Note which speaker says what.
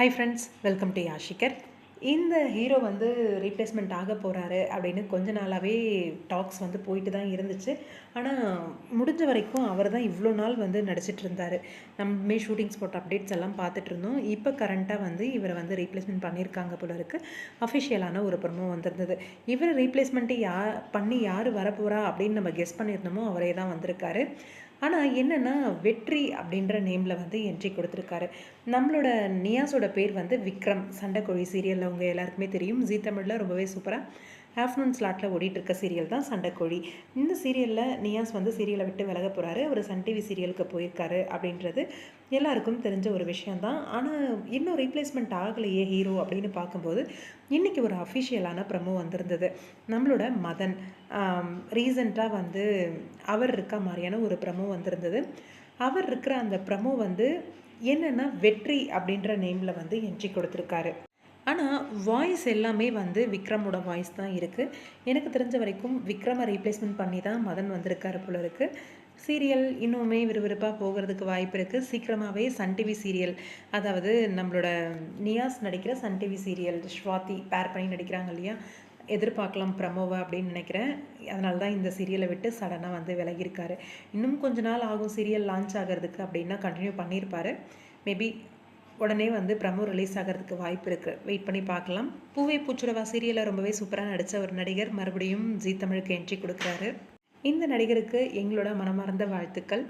Speaker 1: Hi friends welcome to யாஷிகர் இந்த hero வந்து ரீப்ளேஸ்மெண்ட் ஆக போகிறாரு அப்படின்னு கொஞ்ச நாளாகவே டாக்ஸ் வந்து போயிட்டு தான் இருந்துச்சு. ஆனால் முடிஞ்ச வரைக்கும் அவர் தான் இவ்வளோ நாள் வந்து நடிச்சிட்டு இருந்தார். நம்மமே ஷூட்டிங் ஸ்பாட் அப்டேட்ஸ் எல்லாம் பார்த்துட்டு இருந்தோம். இப்போ கரண்ட்டாக வந்து இவரை வந்து ரீப்ளேஸ்மெண்ட் பண்ணியிருக்காங்க போல இருக்குது அஃபிஷியலான ஒரு ப்ரமோ வந்திருந்தது. இவர் ரீப்ளேஸ்மெண்ட்டு யா பண்ணி யார் வரப்போகிறா அப்படின்னு நம்ம கெஸ் பண்ணியிருந்தோமோ அவரே தான் வந்திருக்காரு. ஆனால் என்னென்னா வெற்றி அப்படின்ற நேமில் வந்து என்ட்ரி கொடுத்துருக்காரு. நம்மளோட நியாஸோட பேர் வந்து விக்ரம் சண்டைக்கோழி சீரியலில் அவங்க எல்லாருக்குமே தெரியும். ஜீ தமிழில் ரொம்பவே சூப்பராக ஆஃப்டர்நூன் ஸ்லாட்டில் ஓடிட்டுருக்க சீரியல் தான் சண்டைக்கோழி. இந்த சீரியலில் நியாஸ் வந்து சீரியலை விட்டு விலக போகிறாரு அவர் சன் டிவி சீரியலுக்கு போயிருக்காரு அப்படின்றது எல்லாருக்கும் தெரிஞ்ச ஒரு விஷயந்தான் ஆனால் இன்னும் ரீப்ளேஸ்மெண்ட் ஆகலையே ஹீரோ அப்படின்னு பார்க்கும்போது இன்றைக்கி ஒரு அஃபிஷியலான ப்ரமோ வந்திருந்தது. நம்மளோட மதன் ரீசண்டாக வந்து அவர் இருக்க மாதிரியான ஒரு ப்ரமோ வந்திருந்தது. அவர் இருக்கிற அந்த ப்ரமோ வந்து என்னென்னா வெற்றி அப்படின்ற நேமில் வந்து என்ட்ரி கொடுத்துருக்காரு. ஆனால் வாய்ஸ் எல்லாமே வந்து விக்ரமோட வாய்ஸ் தான் இருக்குது எனக்கு தெரிஞ்ச வரைக்கும் விக்ரமை ரீப்ளேஸ்மெண்ட் பண்ணி தான் மதன் வந்திருக்காரு போல இருக்குது சீரியல் இன்னுமே விறுவிறுப்பாக போகிறதுக்கு வாய்ப்பு இருக்குது சீக்கிரமாகவே சன் டிவி சீரியல் அதாவது நம்மளோட நியாஸ் நடிக்கிற சன் டிவி சீரியல் ஸ்வாதி பேர் பண்ணி நடிக்கிறாங்க இல்லையா? எதிர்பார்க்கலாம் ப்ரமோவை அப்படின்னு நினைக்கிறேன். அதனால தான் இந்த சீரியலை விட்டு சடனாக வந்து விலகியிருக்காரு இன்னும் கொஞ்ச நாள் ஆகும் சீரியல் லான்ச் ஆகிறதுக்கு அப்படின்னா கண்டினியூ பண்ணியிருப்பார் மேபி உடனே வந்து ப்ரமோ ரிலீஸ் ஆகிறதுக்கு வாய்ப்பு இருக்குது வெயிட் பண்ணி பார்க்கலாம். பூவே பூச்சுடவா சீரியலில் ரொம்பவே சூப்பராக நடித்த ஒரு நடிகர் மறுபடியும் ஜீ தமிழுக்கு என்ட்ரி கொடுக்குறாரு. இந்த நடிகருக்கு எங்களோட மனமார்ந்த வாழ்த்துக்கள்.